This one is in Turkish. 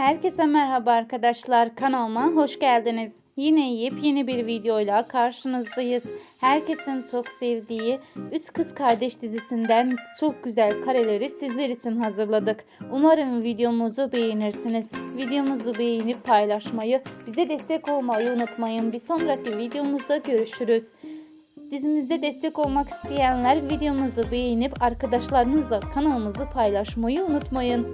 Herkese merhaba arkadaşlar kanalıma hoş geldiniz. Yine yepyeni bir videoyla karşınızdayız. Herkesin çok sevdiği Üç Kız Kardeş dizisinden çok güzel kareleri sizler için hazırladık. Umarım videomuzu beğenirsiniz. Videomuzu beğenip paylaşmayı, bize destek olmayı unutmayın. Bir sonraki videomuzda görüşürüz. Dizimizde destek olmak isteyenler videomuzu beğenip arkadaşlarınızla kanalımızı paylaşmayı unutmayın.